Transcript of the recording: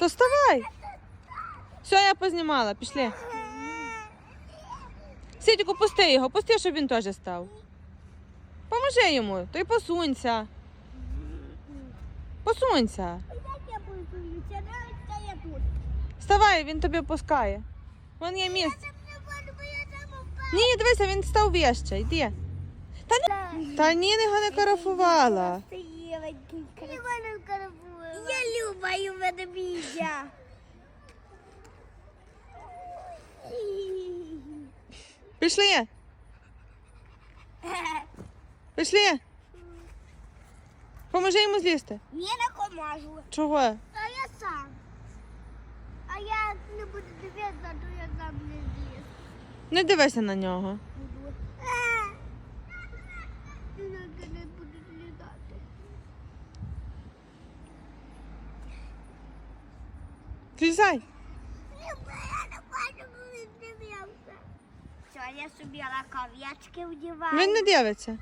То вставай. Все, я познімала, пішли. Сідіку, пусти його, пусти, щоб він теж став. Поможи йому, то й посунься. Посунься. Вставай, він тобі пускає. Вон є місце. Ні, дивися, він став вище, йди. Та, не... Та ні, його не карафувала. Любаю ведмідя. Пішли. Пішли. Поможи йому злізти. Не накомажу. Чого? А я сам. А я не буду дивитися, то я сам не зліз. Не дивися на нього. Буду. Я не буду злізати. Злізай. Я. Все, собі лакав'ячки вдіваю. Він не дивиться.